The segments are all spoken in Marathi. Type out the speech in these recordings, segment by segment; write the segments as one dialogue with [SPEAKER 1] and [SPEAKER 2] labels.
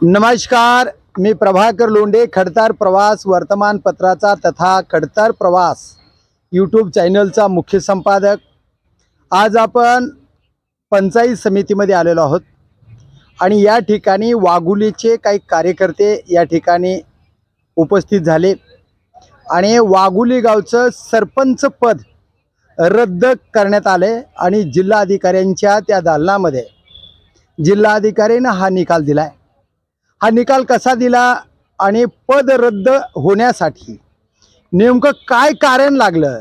[SPEAKER 1] नमस्कार मी प्रभाकर लोंढे खडतार प्रवास वर्तमानपत्राचा तथा खडतार प्रवास यूट्यूब चॅनलचा मुख्य संपादक. आज आपण पंचायत समितीमध्ये आलेलो आहोत आणि या ठिकाणी वाघुलीचे काही कार्यकर्ते या ठिकाणी उपस्थित झाले आणि वाघुली गावचं सरपंच पद रद्द करण्यात आले आणि जिल्हाधिकाऱ्यांच्या त्या दालनामध्ये जिल्हाधिकाऱ्यानं हा निकाल दिला आहे हा निकाल कसा दिला आणि पद रद्द होण्यासाठी नेमकं काय कारण लागलं?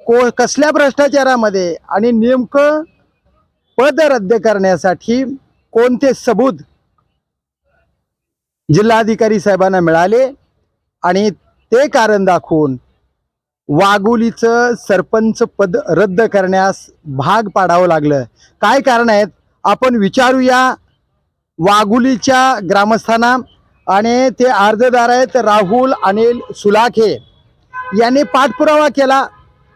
[SPEAKER 1] को कसल्या भ्रष्टाचारामध्ये आणि नेमकं पद रद्द करण्यासाठी कोणते सबूत जिल्हाधिकारी साहेबांना मिळाले? आणि ते कारण दाखवून वाघोलीचं सरपंच पद रद्द करण्यास भाग पाडावं लागलं. काय कारण आहेत? आपण विचारूया. वाघुलीच्या ग्रामस्थांना आणि ते अर्जदार आहेत राहुल अनिल सुलाखे. यांनी पाठपुरावा केला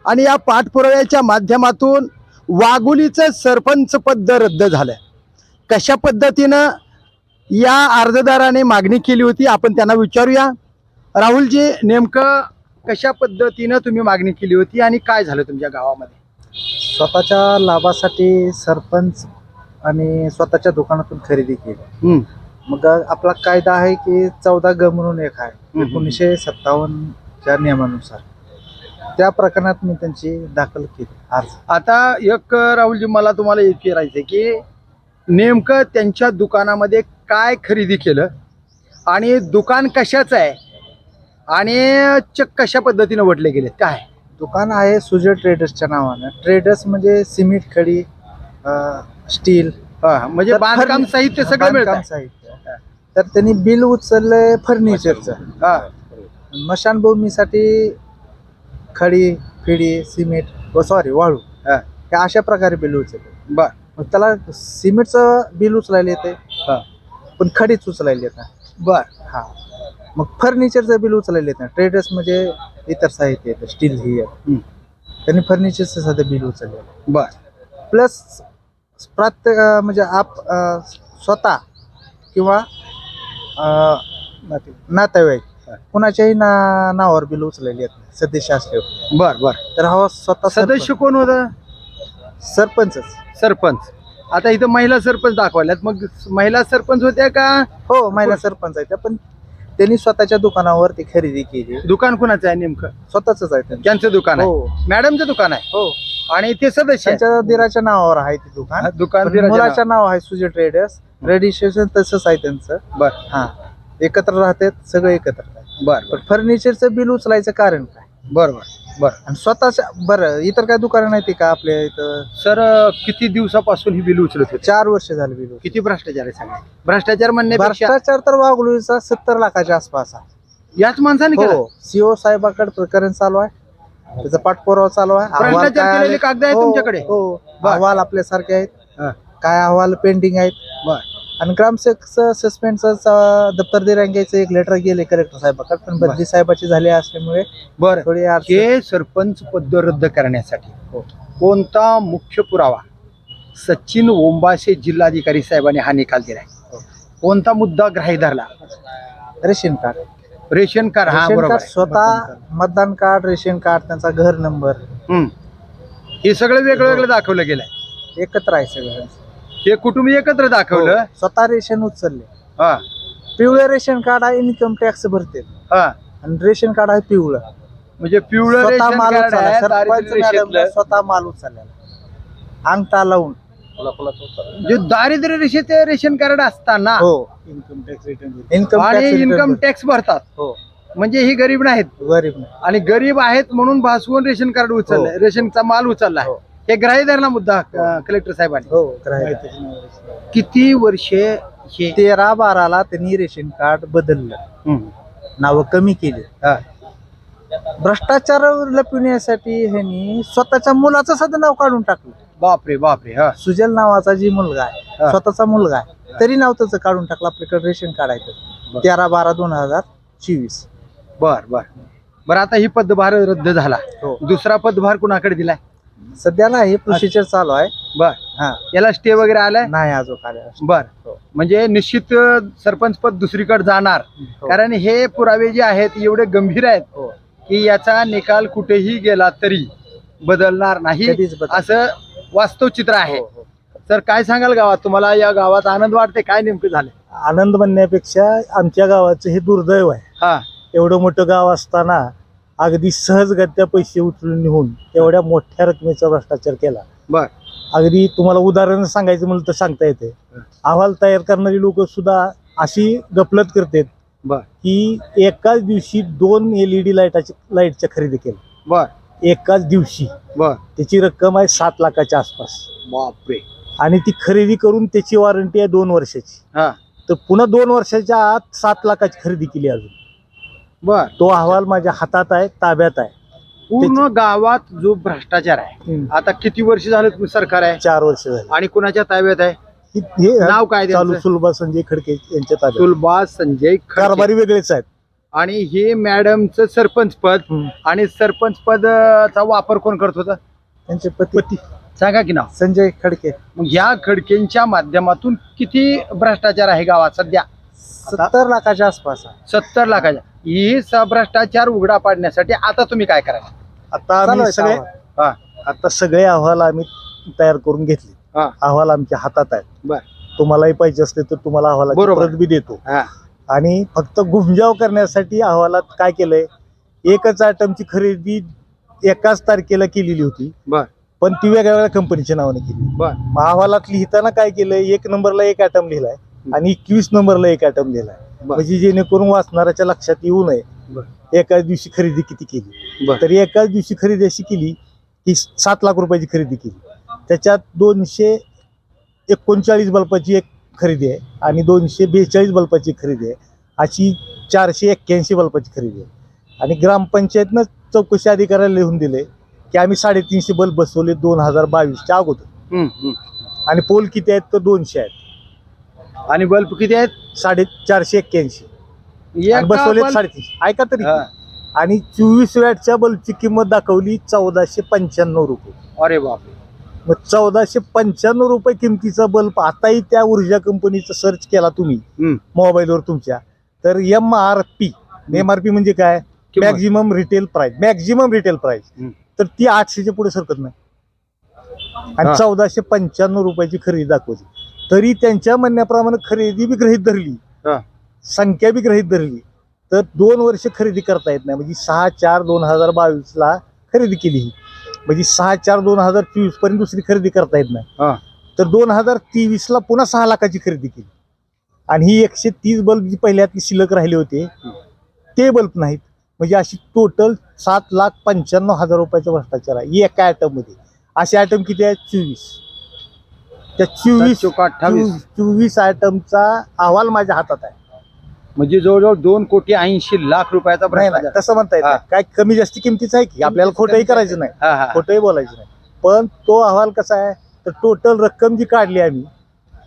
[SPEAKER 1] आणि या पाठपुराव्याच्या माध्यमातून वाघुलीचं सरपंच पद रद्द झालं कशा पद्धतीनं या अर्जदाराने मागणी केली होती आपण त्यांना विचारूया. राहुलजी नेमकं कशा पद्धतीनं तुम्ही मागणी केली होती आणि काय झालं तुमच्या गावामध्ये?
[SPEAKER 2] स्वतःच्या लाभासाठी सरपंच आणि स्वतःच्या दुकानातून खरेदी केली. मग आपला कायदा आहे की चौदा ग म्हणून एक आहे. एकोणीसशे सत्तावन्नच्या नियमानुसार. त्या प्रकरणात मी त्यांची दाखल केली. अर्ज.
[SPEAKER 1] आता एक राहुलजी मला तुम्हाला एक विचारायचं की नेमकं त्यांच्या दुकानामध्ये काय खरेदी केलं आणि दुकान कशाचं आहे आणि चक कशा पद्धतीनं वटले गेले? काय?
[SPEAKER 2] दुकान आहे सुजय ट्रेडर्सच्या नावानं. ट्रेडर्स म्हणजे सिमेंट खडी स्टील.
[SPEAKER 1] हा, म्हणजे
[SPEAKER 2] तर
[SPEAKER 1] बांधकाम
[SPEAKER 2] फर्नि-
[SPEAKER 1] साहित्य सगळं
[SPEAKER 2] बांधकाम
[SPEAKER 1] मिळतं.
[SPEAKER 2] साहित्य. तर त्यांनी बिल उचललंय फर्निचरचं.
[SPEAKER 1] हा.
[SPEAKER 2] स्मशानभूमीसाठी खडी फिडी सिमेंट व सॉरी वाळू
[SPEAKER 1] हा.
[SPEAKER 2] हे अशा प्रकारे बिल उचलले
[SPEAKER 1] बर.
[SPEAKER 2] मग त्याला सिमेंटचं बिल उचलायला येते
[SPEAKER 1] हा.
[SPEAKER 2] पण खडीच उचलायला येत
[SPEAKER 1] बर.
[SPEAKER 2] हा. मग फर्निचरचं बिल उचलायला येत नाही. ट्रेडर्स म्हणजे इतर साहित्य येतं स्टील ही आहे.
[SPEAKER 1] हम्म.
[SPEAKER 2] त्यांनी फर्निचरचं सध्या बिल उचललेलं
[SPEAKER 1] बर.
[SPEAKER 2] प्लस प्रत्येक अं, म्हणजे आप अं, स्वतः किंवा अं, नातेवाईक. कुणाच्याही ना नावावर बिल येत नाही सदस्य असल्यावर
[SPEAKER 1] बर बर.
[SPEAKER 2] तर हा स्वतः
[SPEAKER 1] सदस्य कोण होतं?
[SPEAKER 2] सरपंच- सरपंचच.
[SPEAKER 1] सरपंच. आता इथं महिला सरपंच दाखवल्यात मग महिला सरपंच होत्या का?
[SPEAKER 2] हो महिला सरपंच आहेत पण त्यांनी स्वतःच्या दुकानावर ती खरेदी केली.
[SPEAKER 1] दुकान कुणाचं आहे नेमकं?
[SPEAKER 2] स्वतःच आहे त्यांचं.
[SPEAKER 1] त्यांचं दुकान आहे.
[SPEAKER 2] हो.
[SPEAKER 1] मॅडमचं दुकान आहे?
[SPEAKER 2] हो.
[SPEAKER 1] आणि ते सदस्य आहे.
[SPEAKER 2] त्यांच्या दिराच्या नावावर आहे ते दुकान.
[SPEAKER 1] दुकान
[SPEAKER 2] पण
[SPEAKER 1] दिराच्या
[SPEAKER 2] मुलाचं नाव आहे सुजय ट्रेडर्स. रजिस्ट्रेशन तसंच आहे त्यांचं.
[SPEAKER 1] नावावर. बर.
[SPEAKER 2] हा. एकत्र राहतात सगळे एकत्र राहतात.
[SPEAKER 1] बर बर.
[SPEAKER 2] पण फर्निचरचं बिल उचलायचं कारण काय?
[SPEAKER 1] बर बर बर
[SPEAKER 2] आणि स्वतःच्या बरं इतर काय दुकानं नाही का आपल्या इथं?
[SPEAKER 1] सर किती दिवसापासून ही बिल उचलत होते
[SPEAKER 2] चार वर्ष झाले बिल.
[SPEAKER 1] किती भ्रष्टाचार आहे सांगा? भ्रष्टाचार म्हणण्यापेक्षा
[SPEAKER 2] भ्रष्टाचार तर वागलूचा सत्तर लाखाच्या आसपास आहे.
[SPEAKER 1] याच माणसाने केलं?
[SPEAKER 2] हो सीओ साहेबाकडे प्रकरण चालू आहे. त्याचा पाठपुरावा चालू आहे. अहवाल
[SPEAKER 1] भ्रष्टाचार
[SPEAKER 2] काय
[SPEAKER 1] केलेले
[SPEAKER 2] आले?
[SPEAKER 1] कागद आहेत
[SPEAKER 2] हो,
[SPEAKER 1] तुमच्याकडे?
[SPEAKER 2] हो
[SPEAKER 1] बर.
[SPEAKER 2] अहवाल आपल्यासारखे आहेत.
[SPEAKER 1] हा.
[SPEAKER 2] काय अहवाल पेंडिंग आहेत?
[SPEAKER 1] बर.
[SPEAKER 2] आणि ग्रामसेवकचं सस्पेंडचं दप्तर दिरांग्याचं एक लेटर गेले कलेक्टर साहेबाकडे पण. बदली साहेबाची झाली असल्यामुळे
[SPEAKER 1] बर
[SPEAKER 2] थोडी
[SPEAKER 1] हे सरपंच पद रद्द करण्यासाठी
[SPEAKER 2] हो.
[SPEAKER 1] कोणता मुख्य पुरावा सचिन ओंबासे जिल्हाधिकारी साहेबांनी हा निकाल दिलाय
[SPEAKER 2] हो.
[SPEAKER 1] कोणता मुद्दा ग्राही धरला
[SPEAKER 2] रेशन कार्ड
[SPEAKER 1] रेशन कार्ड हा बरोबर.
[SPEAKER 2] स्वतः मतदान कार्ड रेशन कार्ड त्यांचा घर नंबर.
[SPEAKER 1] हे सगळं वेगळं वेगळं दाखवलं गेलंय
[SPEAKER 2] एकत्र आहे सगळं
[SPEAKER 1] हे कुटुंब एकत्र दाखवलं?
[SPEAKER 2] हो. स्वतः रेशन उचलले.
[SPEAKER 1] हा.
[SPEAKER 2] पिवळं रेशन कार्ड आहे इन्कम टॅक्स भरते.
[SPEAKER 1] हा.
[SPEAKER 2] आणि रेशन कार्ड आहे पिवळं.
[SPEAKER 1] म्हणजे पिवळं
[SPEAKER 2] स्वतः
[SPEAKER 1] रेशन
[SPEAKER 2] माल
[SPEAKER 1] कार्ड आहे
[SPEAKER 2] उचलला सरपंच
[SPEAKER 1] दारिद्र्य
[SPEAKER 2] मॅडमनं
[SPEAKER 1] रेषेतलं.
[SPEAKER 2] स्वतः माल उचललेला अंगठा लावून.
[SPEAKER 1] जे दारिद्र्य रेषेचे रेशन कार्ड असताना
[SPEAKER 2] हो. इन्कम टॅक्स इन्कम
[SPEAKER 1] आणि
[SPEAKER 2] टॅक्स
[SPEAKER 1] इन्कम टॅक्स भरतात.
[SPEAKER 2] हो.
[SPEAKER 1] म्हणजे ही गरीब नाहीत.
[SPEAKER 2] गरीब नाही.
[SPEAKER 1] आणि गरीब आहेत म्हणून भासवून रेशन कार्ड उचललंय.
[SPEAKER 2] हो.
[SPEAKER 1] रेशनचा माल उचललाय.
[SPEAKER 2] हो.
[SPEAKER 1] हे ग्राही धरला मुद्दा कलेक्टर साहेबांनी
[SPEAKER 2] हो.
[SPEAKER 1] किती वर्षे हे
[SPEAKER 2] तेरा बाराला त्यांनी रेशन कार्ड बदललं
[SPEAKER 1] हम्म.
[SPEAKER 2] नावं कमी केली
[SPEAKER 1] हा.
[SPEAKER 2] भ्रष्टाचार लपविण्यासाठी ह्यांनी स्वतःच्या मुलाचं सुद्धा नाव काढून टाकलं
[SPEAKER 1] बापरे बापरे हा
[SPEAKER 2] सुजल नावाचा जी मुलगा आहे
[SPEAKER 1] हा.
[SPEAKER 2] स्वतःचा मुलगा आहे तरी नाव त्याचं काढून टाकलं आपल्याकडे रेशन कार्ड आहे
[SPEAKER 1] बर.
[SPEAKER 2] ते. तेरा बारा दोन हजार चोवीस
[SPEAKER 1] बर बर बर आता ही पदभार रद्द झाला
[SPEAKER 2] हो
[SPEAKER 1] दुसरा पदभार कुणाकडे दिलाय
[SPEAKER 2] सध्या नाही प्रोसिजर चालू आहे.
[SPEAKER 1] बर.
[SPEAKER 2] हा.
[SPEAKER 1] याला स्टे वगैरे आलाय?
[SPEAKER 2] नाही अजून आले
[SPEAKER 1] बर.
[SPEAKER 2] हो.
[SPEAKER 1] म्हणजे निश्चित सरपंच पद दुसरीकडे जाणार.
[SPEAKER 2] हो.
[SPEAKER 1] कारण हे पुरावे जे आहेत एवढे गंभीर आहेत
[SPEAKER 2] हो.
[SPEAKER 1] की याचा निकाल कुठेही गेला तरी बदलणार नाही
[SPEAKER 2] कधीच
[SPEAKER 1] असं वास्तव चित्र आहे.
[SPEAKER 2] हो, हो.
[SPEAKER 1] तर काय सांगाल गावात? तुम्हाला या गावात आनंद वाटते काय नेमकं झालं
[SPEAKER 3] आनंद म्हणण्यापेक्षा आमच्या गावाचं हे दुर्दैव आहे.
[SPEAKER 1] हा.
[SPEAKER 3] एवढं मोठं गाव असताना अगदी सहजगत्या पैसे उचलून निघून एवढ्या मोठ्या रकमेचा भ्रष्टाचार केला.
[SPEAKER 1] बर.
[SPEAKER 3] अगदी तुम्हाला उदाहरण सांगायचं म्हणलं तर सांगता येते. अहवाल तयार करणारी लोक सुद्धा अशी गफलत करतात
[SPEAKER 1] बर.
[SPEAKER 3] की एकाच दिवशी दोन एलईडी लाईटाची लाईटच्या खरेदी केल्या.
[SPEAKER 1] बर.
[SPEAKER 3] एकाच दिवशी.
[SPEAKER 1] बर.
[SPEAKER 3] त्याची रक्कम आहे सात लाखाच्या आसपास.
[SPEAKER 1] बापरे.
[SPEAKER 3] आणि ती खरेदी करून त्याची वॉरंटी आहे दोन वर्षाची.
[SPEAKER 1] हा.
[SPEAKER 3] तर पुन्हा दोन वर्षाच्या आत सात लाखाची खरेदी केली अजून.
[SPEAKER 1] बर.
[SPEAKER 3] तो अहवाल माझ्या हातात आहे ताब्यात आहे.
[SPEAKER 1] पूर्ण गावात जो भ्रष्टाचार आहे आता किती वर्ष झाले तुम्ही सरकार आहे?
[SPEAKER 3] चार वर्ष झाली.
[SPEAKER 1] आणि कुणाच्या ताब्यात आहे?
[SPEAKER 3] हे- हे
[SPEAKER 1] नाव काय
[SPEAKER 3] चालू? सुलभा संजय खडके यांच्या ताब्यात.
[SPEAKER 1] सुलभा संजय खडके.
[SPEAKER 3] कारभारी वेगळेच आहेत.
[SPEAKER 1] आणि हे मॅडमचं सरपंच पद
[SPEAKER 3] हम्म.
[SPEAKER 1] आणि सरपंच पदचा वापर कोण करत होता?
[SPEAKER 3] त्यांचे पती
[SPEAKER 1] सांगा की नाव.
[SPEAKER 3] संजय खडके.
[SPEAKER 1] मग या खडकेंच्या माध्यमातून किती भ्रष्टाचार आहे गावात सध्या?
[SPEAKER 2] सत्तर लाखाच्या आसपास आहे.
[SPEAKER 1] सत्तर लाखाच्या. ही स- भ्रष्टाचार उघडा पाडण्यासाठी आता तुम्ही काय करायचं?
[SPEAKER 3] आता
[SPEAKER 2] चालू
[SPEAKER 3] आम्ही
[SPEAKER 2] आहे
[SPEAKER 3] सगळे
[SPEAKER 2] कामं.
[SPEAKER 1] हा.
[SPEAKER 3] आता सगळे अहवाल आम्ही तयार करून घेतले.
[SPEAKER 1] हा.
[SPEAKER 3] अहवाल आमच्या हातात आहेत.
[SPEAKER 1] बर.
[SPEAKER 3] तुम्हालाही पाहिजे असले तर तुम्हाला अहवालाची
[SPEAKER 1] बरोबर.
[SPEAKER 3] प्रत बी देतो.
[SPEAKER 1] हा.
[SPEAKER 3] आणि फक्त गुमजाव करण्यासाठी अहवालात काय केलंय? एकच आयटमची खरेदी एकाच तारखेला केलेली होती.
[SPEAKER 1] बर.
[SPEAKER 3] पण ती वेगळ्या वेगळ्या कंपनीच्या नावाने केली.
[SPEAKER 1] बर.
[SPEAKER 3] मग अहवालात लिहिताना काय केलंय? एक नंबरला एक आयटम लिहिलाय. आणि एकवीस नंबरला एक आयटम
[SPEAKER 1] बर.
[SPEAKER 3] म्हणजे जेणेकरून वाचणाऱ्याच्या लक्षात येऊ नये. एकाच दिवशी खरेदी किती केली? तर एकाच दिवशी खरेदी अशी केली की सात लाख रुपयाची खरेदी केली. त्याच्यात दोनशे एकोणचाळीस बल्बाची एक खरेदी आहे आणि दोनशे बेचाळीस बल्बाची खरेदी आहे. अशी चारशे एक्क्याऐंशी बल्बाची खरेदी आहे. आणि ग्रामपंचायतनं चौकशी अधिकाऱ्याला लिहून दिले की आम्ही साडेतीनशे बल्ब बसवले दोन हजार बावीसच्या अगोदर. आणि पोल किती आहेत? तर दोनशे आहेत.
[SPEAKER 1] आणि बल्ब किती आहेत?
[SPEAKER 3] साडे चारशे एक्क्याऐंशी बसवले साडेतीनशे. ऐका तरी. आणि चोवीस वॅटच्या बल्बची किंमत दाखवली चौदाशे पंच्याण्णव रुपये.
[SPEAKER 1] अरे बापरे.
[SPEAKER 3] मग चौदाशे पंच्याण्णव रुपये किमतीचा बल्ब आताही त्या ऊर्जा कंपनीचा सर्च केला तुम्ही. मोबाईलवर तुमच्या. तर M R P M R P म्हणजे काय. Maximum retail price maximum retail price. तर ती आठशेच्या पुढे सरकत नाही. आणि चौदाशे पंच्याण्णव रुपयाची खरेदी दाखवली तरी त्यांच्या म्हणण्याप्रमाणे खरेदी बी गृहीत धरली.
[SPEAKER 1] हा.
[SPEAKER 3] संख्या बी गृहीत धरली. तर दोन वर्ष खरेदी करता येत नाही. म्हणजे सहा चार दोन हजार बावीसला खरेदी केली ही. म्हणजे सहा चार दोन हजार चोवीसपर्यंत दुसरी खरेदी करता येत नाही.
[SPEAKER 1] हा.
[SPEAKER 3] तर दोन हजार तेवीसला पुन्हा सहा लाखाची खरेदी केली. आणि ही एकशे तीस बल्ब जी पहिल्यातली शिल्लक राहिले होते ते बल्ब नाहीत. म्हणजे अशी टोटल सात लाख पंच्याण्णव हजार रुपयाचा भ्रष्टाचार आहे. एका आयटममध्ये. असे आयटम किती आहेत चोवीस. त्या चोवीस
[SPEAKER 1] चोक अठ्ठावीस.
[SPEAKER 3] चोवीस आयटमचा अहवाल माझ्या हातात आहे.
[SPEAKER 1] म्हणजे जवळजवळ दोन कोटी ऐंशी लाख रुपयाचा
[SPEAKER 3] नाही नाही
[SPEAKER 1] भ्रष्टाचार
[SPEAKER 3] तसं म्हणता येत
[SPEAKER 1] हा.
[SPEAKER 3] काय कमी जास्ती किमतीचं आहे की? आपल्याला खोटंही करायचं नाही.
[SPEAKER 1] हा, हा.
[SPEAKER 3] खोटंही बोलायचं नाही. पण तो अहवाल कसा आहे? तर टोटल रक्कम जी काढली आम्ही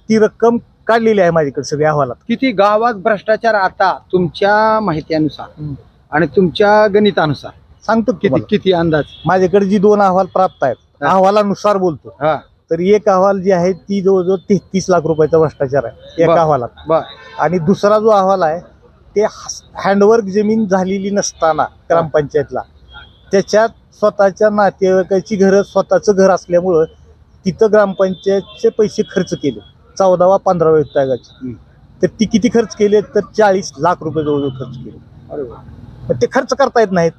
[SPEAKER 3] ती रक्कम काढलेली आहे माझ्याकडे सगळ्या अहवालात.
[SPEAKER 1] किती गावात भ्रष्टाचार आता तुमच्या माहितीनुसार. आणि तुमच्या गणितानुसार?
[SPEAKER 3] सांगतो
[SPEAKER 1] किती
[SPEAKER 3] किती
[SPEAKER 1] किती अंदाज?
[SPEAKER 3] माझ्याकडे जी दोन अहवाल प्राप्त आहेत
[SPEAKER 1] हा.
[SPEAKER 3] अहवालानुसार बोलतो.
[SPEAKER 1] हा.
[SPEAKER 3] तर एक अहवाल जी आहे ती जवळजवळ तेहतीस लाख रुपयाचा भ्रष्टाचार आहे एका. अहवालात. आणि दुसरा जो अहवाल आहे ते हँडवर्क जमीन झालेली नसताना ग्रामपंचायतला. त्याच्यात स्वतःच्या नातेवाईकाची घरं स्वतःचं घर असल्यामुळं तिथं ग्रामपंचायतचे पैसे खर्च केले. चौदावा पंधरावा
[SPEAKER 1] हम्म.
[SPEAKER 3] तर ती किती खर्च केले? तर चाळीस लाख रुपये जवळजवळ खर्च केले. ते खर्च करता येत नाहीत.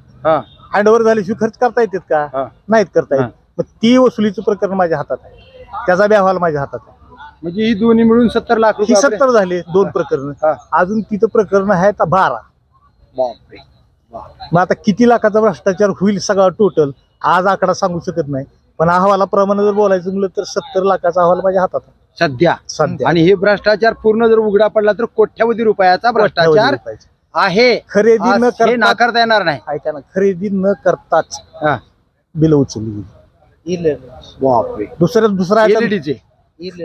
[SPEAKER 3] हँडओव्हर झाल्याशिवाय खर्च करता येतात का. नाहीत करता. येत. मग ती वसुलीचं प्रकरण माझ्या हातात आहे. त्याचा बी अहवाल माझ्या हातात आहे.
[SPEAKER 1] म्हणजे ही दोन्ही मिळून सत्तर लाख
[SPEAKER 3] ही
[SPEAKER 1] रुपये
[SPEAKER 3] सत्तर झाले दोन प्रकरण.
[SPEAKER 1] हा.
[SPEAKER 3] अजून तिथं प्रकरण आहेत बारा.
[SPEAKER 1] बापरे.
[SPEAKER 3] मग आता किती लाखाचा भ्रष्टाचार होईल सगळा टोटल आज आकडा सांगू शकत नाही. पण अहवालाप्रमाणे जर बोलायचं म्हणलं तर सत्तर लाखाचा अहवाल माझ्या हातात आहे.
[SPEAKER 1] सध्या.
[SPEAKER 3] सध्या.
[SPEAKER 1] आणि हे भ्रष्टाचार पूर्ण जर उघडा पडला तर कोट्यावधी रुपयाचा भ्रष्टाचार
[SPEAKER 3] रुपयाचे.
[SPEAKER 1] आहे.
[SPEAKER 3] खरेदी न
[SPEAKER 1] आज हे
[SPEAKER 3] करता
[SPEAKER 1] नाकारता येणार नाही.
[SPEAKER 3] ऐका ना खरेदी न करताच
[SPEAKER 1] हा.
[SPEAKER 3] बिल उचलली गेली.
[SPEAKER 2] इलेव्हन
[SPEAKER 1] बापरे.
[SPEAKER 3] दुसरं दुसरा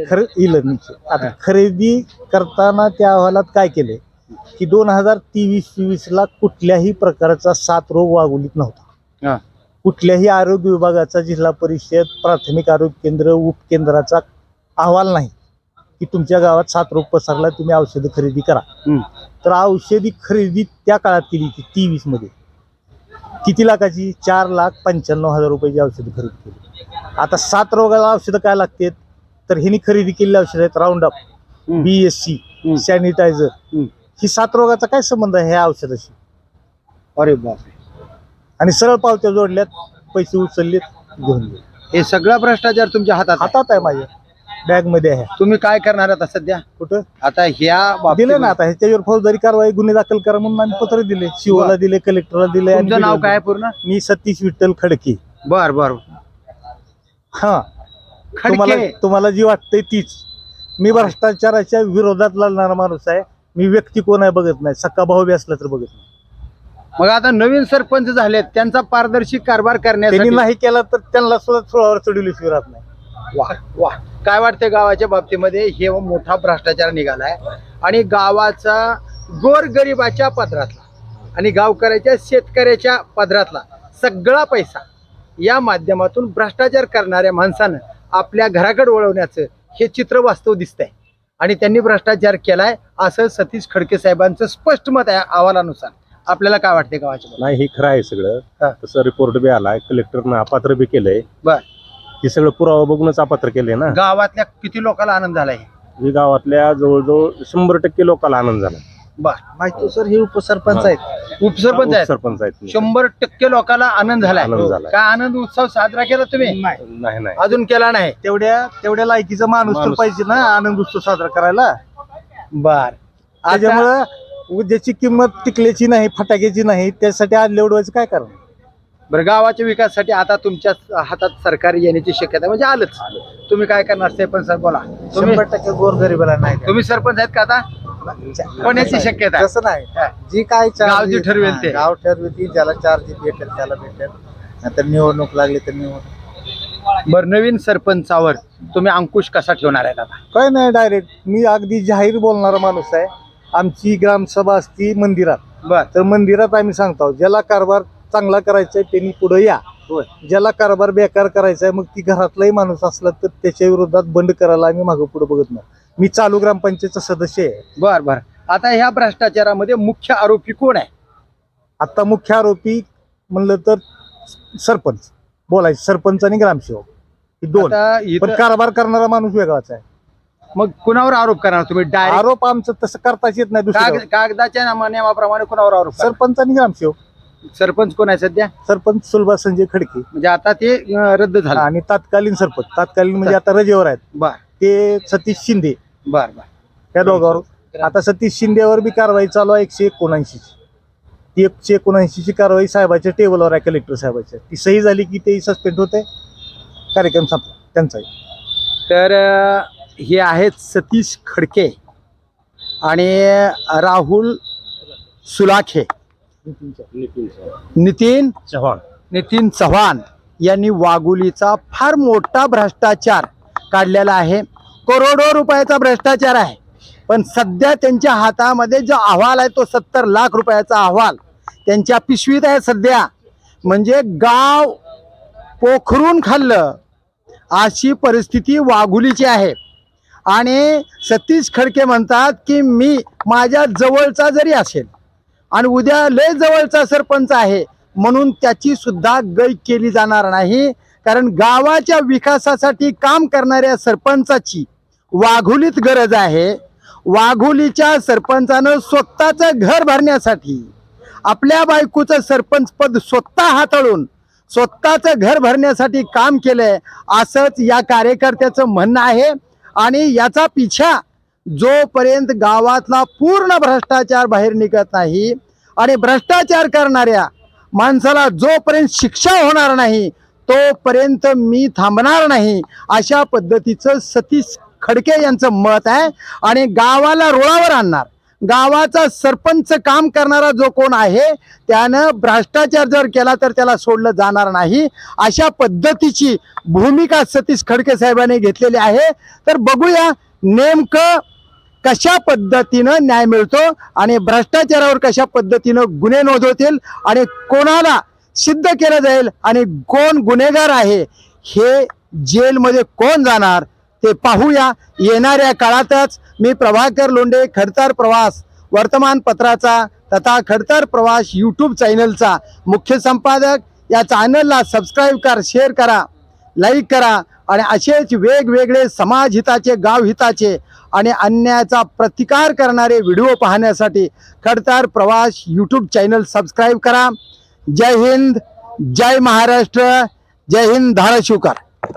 [SPEAKER 3] खर इलर्निंगचे आता
[SPEAKER 1] हा.
[SPEAKER 3] खरेदी करताना त्या अहवालात काय केले? की दोन हजार तेवीस चोवीस ला कुठल्याही प्रकारचा सात रोग वागुलीत नव्हता.
[SPEAKER 1] हा.
[SPEAKER 3] कुठल्याही आरोग्य विभागाचा जिल्हा परिषद प्राथमिक आरोग्य केंद्र उपकेंद्राचा अहवाल नाही की तुमच्या गावात सात रोग पसरला तुम्ही औषधं खरेदी करा.
[SPEAKER 1] हम्म.
[SPEAKER 3] तर औषधी खरेदी त्या काळात केली होती तेवीसमध्ये किती लाखाची चार लाख पंच्याण्णव हजार रुपयाची औषधं खरेदी केली आता सात रोगाला औषधं काय लागतात तर ह्यांनी खरेदी केलेली औषधं आहेत राऊंड अप
[SPEAKER 1] हम्म.
[SPEAKER 3] बी एस सी
[SPEAKER 1] हम्म.
[SPEAKER 3] सॅनिटायझर
[SPEAKER 1] हम्म.
[SPEAKER 3] ही सात रोगाचा काय संबंध आहे ह्या औषधाशी
[SPEAKER 1] अरे बापरे
[SPEAKER 3] आणि सरळ पावत्या जोडल्यात पैसे उचललेत घेऊन गेले
[SPEAKER 1] हे सगळा भ्रष्टाचार तुमच्या हातात आहे.
[SPEAKER 3] हातात आहे माझ्या बॅगमध्ये आहे.
[SPEAKER 1] तुम्ही काय करणार आता सध्या?
[SPEAKER 3] कुठं?
[SPEAKER 1] आता ह्या
[SPEAKER 3] दिले ना
[SPEAKER 1] बाबतीत
[SPEAKER 3] आता ह्याच्यावर फौजदारी कारवाई गुन्हे दाखल करा म्हणून आम्ही पत्र दिले. शिवला दिले कलेक्टरला दिले आणि
[SPEAKER 1] तुमचं नाव काय
[SPEAKER 3] दिले.
[SPEAKER 1] पूर्ण?
[SPEAKER 3] मी सतीश विठ्ठल खडके.
[SPEAKER 1] बर बर.
[SPEAKER 3] हा. तुम्हाला
[SPEAKER 1] खडके.
[SPEAKER 3] तुम्हाला जी वाटते तीच. मी भ्रष्टाचाराच्या विरोधात लढणारा माणूस आहे. मी व्यक्ती कोण आहे बघत नाही. सक्का भाऊ बी असला तर बघत नाही.
[SPEAKER 1] मग आता नवीन सरपंच झालेत. त्यांचा पारदर्शी कारभार
[SPEAKER 3] त्यांनी
[SPEAKER 1] करण्यासाठी
[SPEAKER 3] नाही केला तर त्यांना सुद्धा सोळावर चढवल्याशिवाय राहत नाही.
[SPEAKER 1] वा वा काय वाटतं गावाच्या बाबतीमध्ये? हे मोठा भ्रष्टाचार निघालाय. आणि गावाचा गोरगरिबाच्या पदरातला आणि गावकऱ्याच्या शेतकऱ्याच्या पदरातला सगळा पैसा या माध्यमातून भ्रष्टाचार करणाऱ्या माणसानं आपल्या घराकडे वळवण्याचं हे चित्र वास्तव दिसतंय. आणि त्यांनी भ्रष्टाचार केलाय असं सतीश खडके साहेबांचं स्पष्ट मत आहे अहवालानुसार. आपल्याला काय वाटते गावाच्या?
[SPEAKER 4] नाही हे खरं आहे सगळं. तसं रिपोर्ट बी आलाय. कलेक्टरनं अपात्र बी केलंय.
[SPEAKER 1] बर.
[SPEAKER 4] हे सगळं पुरावा बघूनच अपात्र केलंय ना.
[SPEAKER 1] गावातल्या किती लोकांना आनंद झालाय?
[SPEAKER 4] हे गावातल्या जवळजवळ शंभर टक्के लोकांना आनंद झाला
[SPEAKER 1] बर
[SPEAKER 2] माहिती सर हे उपसरपंच आहेत.
[SPEAKER 1] उपसरपंच आहेत.
[SPEAKER 4] सरपंच आहेत.
[SPEAKER 1] शंभर टक्के लोकांना आनंद झालाय.
[SPEAKER 4] आनंद झालाय.
[SPEAKER 1] काय आनंद उत्सव साजरा केला तुम्ही?
[SPEAKER 4] नाही. नाही
[SPEAKER 1] अजून केला नाही.
[SPEAKER 3] तेवढ्या तेवढ्या लायकीचा माणूस तर
[SPEAKER 4] माणूस.
[SPEAKER 3] पाहिजे ना आनंद उत्सव साजरा करायला.
[SPEAKER 1] बर.
[SPEAKER 3] त्याच्यामुळं ज्याची किंमत टिकल्याची नाही फटाक्याची नाही त्यासाठी आज लेवडवायचं काय कारण?
[SPEAKER 1] बरं गावाच्या विकासासाठी आता तुमच्या हातात सरकार येण्याची शक्यता आहे. म्हणजे आलंच. तुम्ही काय करणार? सरपंच साहेब बोला. तुम्ही
[SPEAKER 2] शंभर टक्के गोरगरीबाला नाही.
[SPEAKER 1] तुम्ही सरपंच आहेत का आता? होण्याची शक्यता आहे.
[SPEAKER 2] तसं नाही. जी काय
[SPEAKER 1] गाव जे ठरवेल ते.
[SPEAKER 2] गाव ठरवेल ज्याला चार्ज भेटेल त्याला भेटेल. नंतर निवडणूक लागली तर निवडणूक.
[SPEAKER 1] बरं नवीन सरपंचावर तुम्ही अंकुश कसा ठेवणार आहेत आता?
[SPEAKER 3] काय नाही डायरेक्ट मी अगदी जाहीर बोलणारा माणूस आहे. आमची ग्रामसभा असती मंदिरात.
[SPEAKER 1] बर.
[SPEAKER 3] तर मंदिरात आम्ही सांगतो ज्याला कारभार चांगला करायचा आहे त्यांनी पुढे या. ज्याला कारभार बेकार करायचा आहे मग ती घरातलाही माणूस असला तर त्याच्या विरोधात बंड करायला आम्ही मागं पुढे बघत नाही. मी चालू ग्रामपंचायतचा सदस्य आहे.
[SPEAKER 1] बर बर. आता ह्या भ्रष्टाचारामध्ये मुख्य आरोपी कोण आहे?
[SPEAKER 3] आता मुख्य आरोपी म्हणलं तर सरपंच बोलायचं सरपंच आणि ग्रामसेवक ही दोन.
[SPEAKER 1] आता
[SPEAKER 3] पण
[SPEAKER 1] इथं
[SPEAKER 3] कारभार करणारा माणूस वेगळाच आहे.
[SPEAKER 1] मग कुणावर आरोप करणार तुम्ही? डायरेक्ट
[SPEAKER 3] आरोप आमचं तसं करताच येत नाही दुसऱ्यावर.
[SPEAKER 1] कागदाच्या नामा- नियमाप्रमाणे कुणावर आरोप करणार?
[SPEAKER 3] सरपंच आणि ग्रामसेवक.
[SPEAKER 1] सरपंच कोण आहे सध्या?
[SPEAKER 3] सरपंच सुलभा संजय खडके.
[SPEAKER 1] म्हणजे आता ते अं, रद्द झालं.
[SPEAKER 3] आणि तात्कालीन सरपंच तात्कालीन म्हणजे आता रजेवर आहेत.
[SPEAKER 1] बर.
[SPEAKER 3] ते सतीश शिंदे.
[SPEAKER 1] बर बर.
[SPEAKER 3] त्या दोघांवर. आता सतीश शिंदेवर बी कारवाई चालू आहे एकशे एकोणऐंशी ती एकशे एकोणऐंशी ची कारवाई साहेबाच्या टेबलवर आहे कलेक्टर साहेबाच्या. ती सही झाली की ते सस्पेंड होते कार्यक्रम संपला. त्यांचाही.
[SPEAKER 1] तर अं, हे आहेत सतीश खडके आणि राहुल सुलाखे. नितीन
[SPEAKER 4] चव्हाण.
[SPEAKER 1] नितीन चव्हाण. यांनी वाघुलीचा फार मोठा भ्रष्टाचार काढलेला आहे. करोडो रुपयाचा भ्रष्टाचार आहे. पण सध्या त्यांच्या हातामध्ये जो अहवाल आहे तो सत्तर लाख रुपयाचा अहवाल त्यांच्या पिशवीत आहे सध्या. म्हणजे गाव पोखरून खाल्लं अशी परिस्थिती वाघुलीची आहे. आणि सतीश खडके म्हणतात की मी माझ्या जवळचा जरी असेल आणि उद्या लय जवळचा सरपंच आहे. म्हणून त्याची सुद्धा गय केली जाणार नाही. कारण गावाच्या विकासासाठी काम करणाऱ्या सरपंचाची वाघोलीत गरज आहे. वाघोलीच्या सरपंचानं स्वतःचं घर भरण्यासाठी आपल्या बायकोचं सरपंच पद स्वतः हाताळून स्वतःचं घर भरण्यासाठी काम केलंय असंच या कार्यकर्त्याचं म्हणणं आहे. आणि याचा पिछा जोपर्यंत गावातला पूर्ण भ्रष्टाचार बाहेर निघत नाही आणि भ्रष्टाचार करणाऱ्या माणसाला जोपर्यंत शिक्षा होणार नाही तोपर्यंत मी थांबणार नाही अशा पद्धतीचं सतीश खडके यांचं मत आहे आणि गावाला रुळावर आणणार. गावाचा सरपंच काम करणारा जो कोण आहे त्यानं भ्रष्टाचार जर केला तर त्याला सोडलं जाणार नाही अशा पद्धतीची भूमिका सतीश खडके साहेबांनी घेतलेली आहे. तर बघूया नेमकं कशा पद्धतीनं न्याय मिळतो आणि भ्रष्टाचारावर कशा पद्धतीनं गुन्हे नोंदवतील आणि कोणाला सिद्ध केलं जाईल आणि कोण गुन्हेगार आहे हे जेलमध्ये कोण जाणार ते पाहूया. येणाऱ्या काळातच मी प्रभाकर लोंडे खडतर प्रवास वर्तमानपत्राचा तथा खडतर प्रवास यूट्यूब चॅनलचा मुख्य संपादक. या चॅनलला सबस्क्राईब करा शेअर करा. लाईक करा आणि असेच वेगवेगळे समाज हिताचे गाव हिताचे आणि अन्यायाचा प्रतिकार करणारे व्हिडिओ पाहण्यासाठी खडतर प्रवास यूट्यूब चॅनल सबस्क्राईब करा. जय हिंद जय महाराष्ट्र जय हिंद धाराशिवकर.